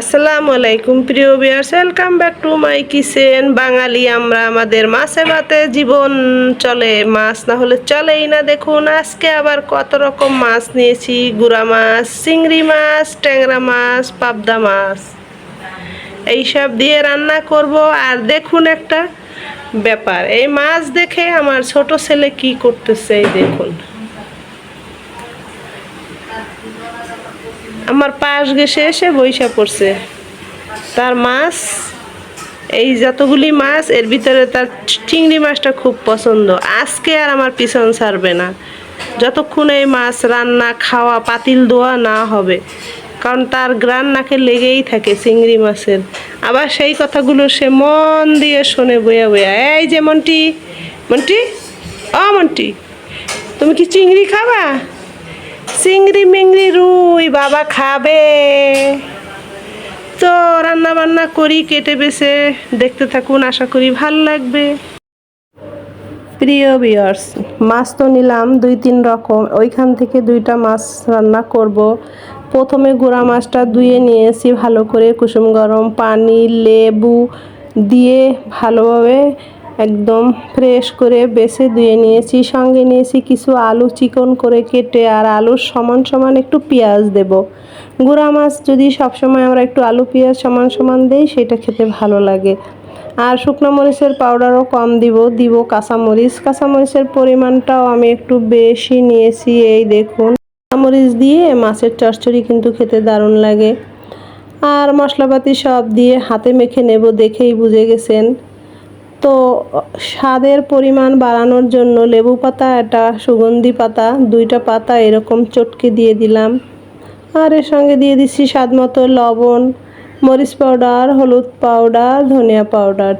আসসালামু আলাইকুম, প্রিয় viewers welcome back to my kitchen Bangali আমরা, আমাদের মাছে ভাতে জীবন চলে। মাছ না হলে চলেই না। দেখুন, আজকে আবার কত রকম মাছ নিয়েছি। গুড়া মাছ, চিংড়ি মাছ, ট্যাংরা মাছ, পাবদা মাছ। এইসব দিয়ে রান্না করব। আর দেখুন একটা ব্যাপার, এই মাছ দেখে আমার ছোট ছেলে কি করতেছে, এই দেখুন। আমার পাশ ঘেসে এসে বইসা পড়ছে। তার মাছ, এই যতগুলি মাছ, এর ভিতরে তার চিংড়ি মাছটা খুব পছন্দ। আজকে আর আমার পিছন ছাড়বে না। যতক্ষণ এই মাছ রান্না, খাওয়া, পাতিল দোয়া না হবে, কারণ তার গ্রান নাকে লেগেই থাকে চিংড়ি মাছের। আবার সেই কথাগুলো সে মন দিয়ে শোনে বইয়া বইয়া, এই যে মন্টি মন্টি অ মন্টি, তুমি কি চিংড়ি খাবা? চিংড়ি মিংড়ি রুই বাবা খাবে। তো রান্না বান্না করি, কেটে বেছে দেখতে থাকুন, আশা করি ভালো লাগবে। প্রিয় বিয়ার্স মাছ তো নিলাম, দুই তিন রকম, ওইখান থেকে দুইটা মাছ রান্না করব। প্রথমে গুঁড়া মাছটা ধুয়ে নিয়েছি, ভালো করে কুসুম গরম পানি, লেবু দিয়ে ভালোভাবে একদম ফ্রেশ করে বেছে ধুয়ে নিয়েছি। সঙ্গে নিয়েছি কিছু আলু চিকন করে কেটে আর আলুর সমান সমান একটু পেঁয়াজ দেব। গুঁড়া মাছ যদি সবসময় আমরা একটু আলু পেঁয়াজ সমান সমান দিই, সেটা খেতে ভালো লাগে। আর শুকনো মরিচের পাউডারও কম দিব দিব কাঁচামরিচ কাঁচামরিচের পরিমাণটাও আমি একটু বেশি নিয়েছি, এই দেখুন। কাঁচামরিচ দিয়ে মাছের চচ্চড়ি কিন্তু খেতে দারুণ লাগে। আর মশলাপাতি সব দিয়ে হাতে মেখে নেব দেখেই বুঝে গেছেন। তো স্বাদের পরিমাণ বাড়ানোর জন্য লেবু পাতা, একটা সুগন্ধি পাতা, দুইটা পাতা এরকম চটকে দিয়ে দিলাম। আর এর সঙ্গে দিয়ে দিচ্ছি স্বাদ মতো লবণ, মরিচ পাউডার, হলুদ পাউডার, ধনিয়া পাউডার।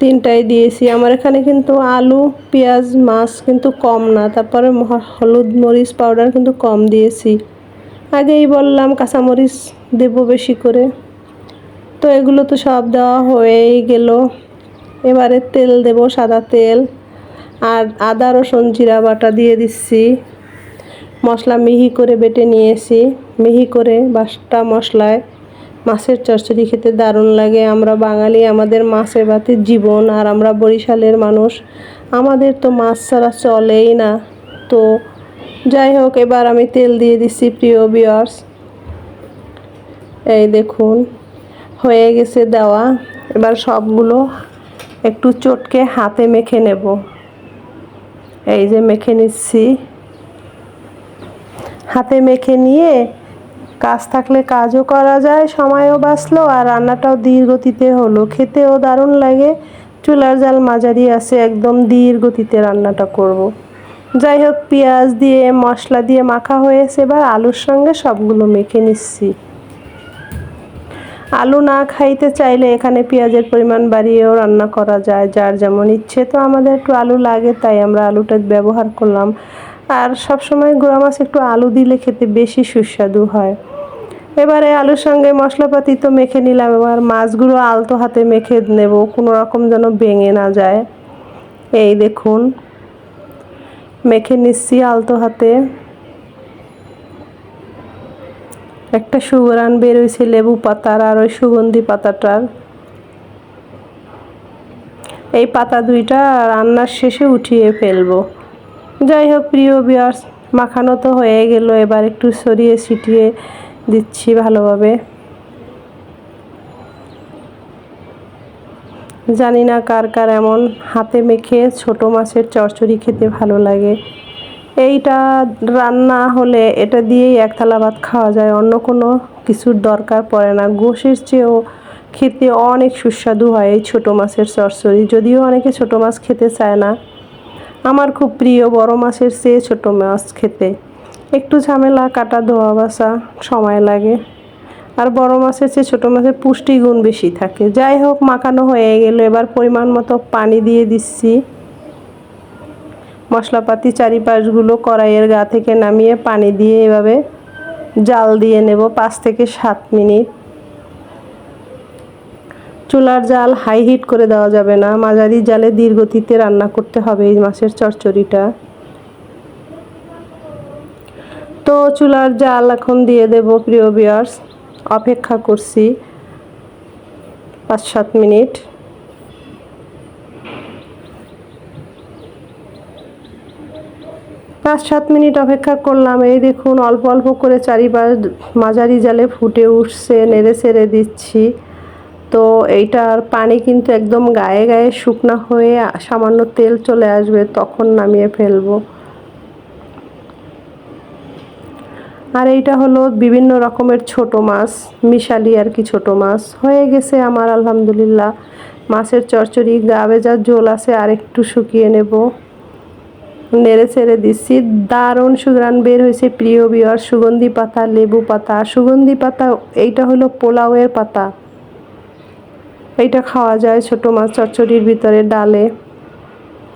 তিনটাই দিয়েছি। আমার এখানে কিন্তু আলু, পেঁয়াজ, মাছ কিন্তু কম না। তারপরে হলুদ মরিচ পাউডার কিন্তু কম দিয়েছি। আগেই বললাম কাঁচামরিচ দেবো বেশি করে। তো এগুলো তো সব দেওয়া হয়েই গেল। এবারে তেল দেব সাদা তেল আর আদা, রসুন, জিরা বাটা দিয়ে দিচ্ছি। মশলা মিহি করে বেটে নিয়েছি। মিহি করে বাটা মশলায় মাছের চচ্চড়ি খেতে দারুণ লাগে। আমরা বাঙালি, আমাদের মাছে ভাতে জীবন আর আমরা বরিশালের মানুষ। আমাদের তো মাছ ছাড়া চলেই না। তো যাই হোক, এবার আমি তেল দিয়ে দিচ্ছি, প্রিয় বিয়ার্স এই দেখুন, হয়ে গেছে দেওয়া। এবার সবগুলো একটু চটকে হাতে মেখে নেব। এই যে মেখে নিচ্ছি। হাতে মেখে নিয়ে কাজ থাকলে কাজও করা যায়, সময়ও বাঁচলো আর রান্নাটাও ধীর গতিতে হলো। খেতেও দারুণ লাগে। চুলার জাল মাঝারি আছে, একদম ধীর গতিতে রান্নাটা করব। যাই হোক, পেঁয়াজ দিয়ে, মশলা দিয়ে মাখা হয়েছে, এবার আলুর সঙ্গে সবগুলো মেখে নিচ্ছি। আলু না খাইতে চাইলে এখানে পেঁয়াজের পরিমাণ বাড়িয়েও রান্না করা যায়, যার যেমন ইচ্ছে তো আমাদের একটু আলু লাগে, তাই আমরা আলুটা ব্যবহার করলাম। আর সব সময় গুঁড়া মাছ একটু আলু দিলে খেতে বেশি সুস্বাদু হয়। এবারে আলুর সঙ্গে মশলাপাতি তো মেখে নিলাম, এবার মাছগুলো আলতো হাতে মেখে নেব, কোনো রকম যেন ভেঙে না যায়। এই দেখুন, মেখে নিচ্ছি আলতো হাতে। একটা সুগরান বেরোইছে লেবু পাতার আর ওই সুগন্ধি পাতাটার। এই পাতা দুইটা রান্নার শেষে উঠিয়ে ফেলব। যাই হোক, প্রিয় বিয়ার্স মাখানো তো হয়ে গেল, এবার একটু সরিয়ে ছিটিয়ে দিচ্ছি ভালোভাবে। জানি না কার কার এমন হাতে মেখে ছোট মাছের চচ্চড়ি খেতে ভালো লাগে। এইটা রান্না হলে এটা দিয়েই এক থালা ভাত খাওয়া যায়, অন্য কোনো কিছুর দরকার পড়ে না। গোশের চেয়েও খেতে অনেক সুস্বাদু হয় এই ছোটো মাছের চচ্চড়ি, যদিও অনেকে ছোটো মাছ খেতে চায় না। আমার খুব প্রিয় বড় মাছের চেয়ে ছোটো মাছ খেতে। একটু ঝামেলা, কাটা ধোয়া বাসা সময় লাগে। আর বড় মাছের চেয়ে ছোটো মাছের পুষ্টিগুণ বেশি থাকে। যাই হোক, মাখানো হয়ে গেল। এবার পরিমাণ মতো পানি দিয়ে দিচ্ছি। মশলাপাতি চারিপাশগুলো কড়াইয়ের গা থেকে নামিয়ে পানি দিয়ে এভাবে জাল দিয়ে নেব পাঁচ থেকে সাত মিনিট। চুলার জাল হাই হিট করে দেওয়া যাবে না। মাঝারি জালে ধীর গতিতে রান্না করতে হবে এই মাছের চচ্চড়িটা। তো চুলার জাল এখন দিয়ে দেব প্রিয় বিয়ার্স অপেক্ষা করছি পাঁচ সাত মিনিট। পাঁচ সাত মিনিট অপেক্ষা করলাম। এই দেখুন, অল্প অল্প করে চারিপাশ মাঝারি জালে ফুটে উঠছে, নেড়ে ছেড়ে দিচ্ছি। তো এইটার পানি কিন্তু একদম গায়ে গায়ে শুকনা হয়ে সামান্য তেল চলে আসবে, তখন নামিয়ে ফেলব। আর এইটা হলো বিভিন্ন রকমের ছোট মাছ, মিশালি আর কি ছোট মাছ। হয়ে গেছে আমার, আলহামদুলিল্লাহ। মাছের চচ্চড়ি গা ভেজার ঝোল আছে আর একটু শুকিয়ে নেব। নেড়ে ছেড়ে দিচ্ছি। দারুণ সুগ্রান বের হয়েছে প্রিয় বিয়র সুগন্ধি পাতা, লেবু পাতা। সুগন্ধি পাতা, এইটা হলো পোলাওয়ের পাতা। এইটা খাওয়া যায় ছোট মাছ চচ্চড়ির ভিতরে, ডালে।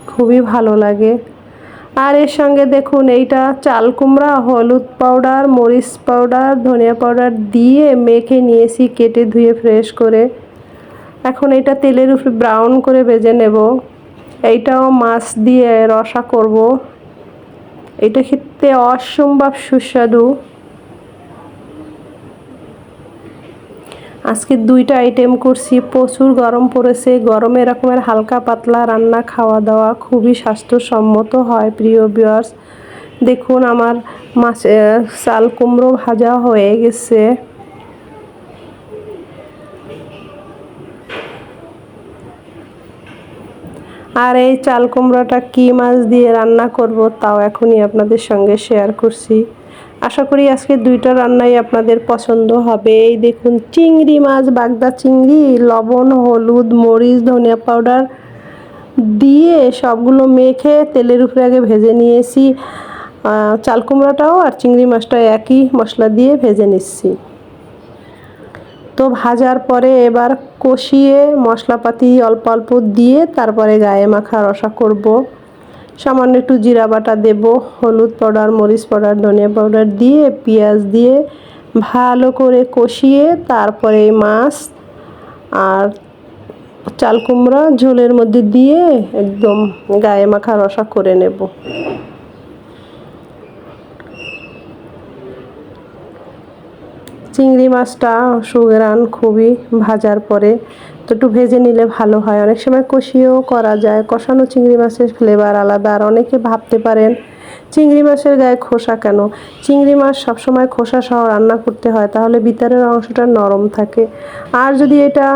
খুবই ভালো লাগে। আর এর সঙ্গে দেখুন, এইটা চাল কুমড়া, হলুদ পাউডার মরিচ পাউডার ধনিয়া পাউডার দিয়ে মেখে নিয়েছি, কেটে ধুয়ে ফ্রেশ করে। এখন এটা তেলের উপরে ব্রাউন করে ভেজে নেব। এইটাও মাছ দিয়ে রসা করব। এটা খেতে অসম্ভব সুস্বাদু। আজকে দুইটা আইটেম করছি, প্রচুর গরম পড়েছে, গরমে এরকমের হালকা পাতলা রান্না খাওয়া দাওয়া খুবই স্বাস্থ্যসম্মত হয়, প্রিয় বিয়ার্স দেখুন আমার মাছ চাল কুমড়ো ভাজা হয়ে গেছে। আর এই চাল কুমড়োটা কী মাছ দিয়ে রান্না করব তাও এখনই আপনাদের সঙ্গে শেয়ার করছি। আশা করি আজকে দুইটা রান্নাই আপনাদের পছন্দ হবে। এই দেখুন, চিংড়ি মাছ, বাগদা চিংড়ি, লবণ, হলুদ, মরিচ, ধনিয়া পাউডার দিয়ে সবগুলো মেখে তেলের উপরে আগে ভেজে নিয়েছি। চাল কুমড়াটাও আর চিংড়ি মাছটা একই মশলা দিয়ে ভেজে নিচ্ছি। তো ভাজার পরে এবার কষিয়ে মশলাপাতি অল্প অল্প দিয়ে তারপরে গায়ে মাখা রসা করব। সামান্য একটু জিরা বাটা দেব, হলুদ পাউডার, মরিচ পাউডার, ধনিয়া পাউডার দিয়ে, পেঁয়াজ দিয়ে ভালো করে কষিয়ে তারপরে মাছ আর চাল কুমড়া ঝোলের মধ্যে দিয়ে একদম গায়ে মাখা রসা করে নেব। চিংড়ি মাছটা সুগরান খুবই ভাজার পরে তো একটু ভেজে নিলে ভালো হয়। অনেক সময় কষিয়েও করা যায়। কষানো চিংড়ি মাছের ফ্লেভার আলাদা। আর অনেকে ভাবতে পারেন চিংড়ি মাছের গায়ে খোসা কেন? চিংড়ি মাছ সবসময় খোসা সহ রান্না করতে হয়, তাহলে ভিতরের অংশটা নরম থাকে। আর যদি এটা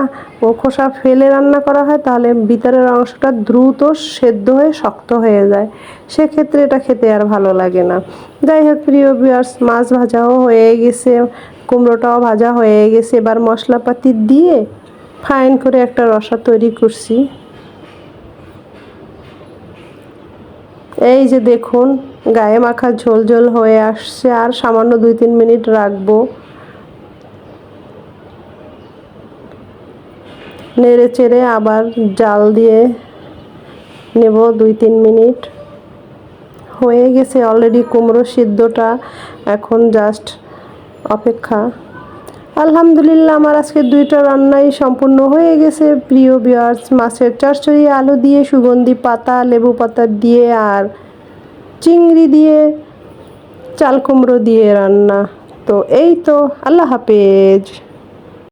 খোসা ফেলে রান্না করা হয়, তাহলে ভিতরের অংশটা দ্রুত সেদ্ধ হয়ে শক্ত হয়ে যায়। সেক্ষেত্রে এটা খেতে আর ভালো লাগে না। যাই হোক, প্রিয় বিয়ার্স মাছ ভাজাও হয়ে গেছে, কুমড়োটাও ভাজা হয়ে গেছে। এবার মশলাপাতি দিয়ে ফাইন করে একটা রসা তৈরি করছি। এই যে দেখুন, গায়ে মাখা ঝোল ঝোল হয়ে আসছে, আর সামান্য দুই তিন মিনিট রাখব। নেড়ে চেড়ে আবার জাল দিয়ে নেব দুই তিন মিনিট। হয়ে গেছে অলরেডি কুমড়ো সিদ্ধটা, এখন জাস্ট অপেক্ষা। আলহামদুলিল্লাহ, আমার আজকে দুইটা রান্নাই সম্পূর্ণ হয়ে গেছে। প্রিয় বিয়ার্স মাছের চচ্চড়ি, আলু দিয়ে, সুগন্ধি পাতা, লেবু পাতা দিয়ে আর চিংড়ি দিয়ে, চাল কুমড়ো দিয়ে রান্না। তো এই তো, আল্লাহ হাফেজ।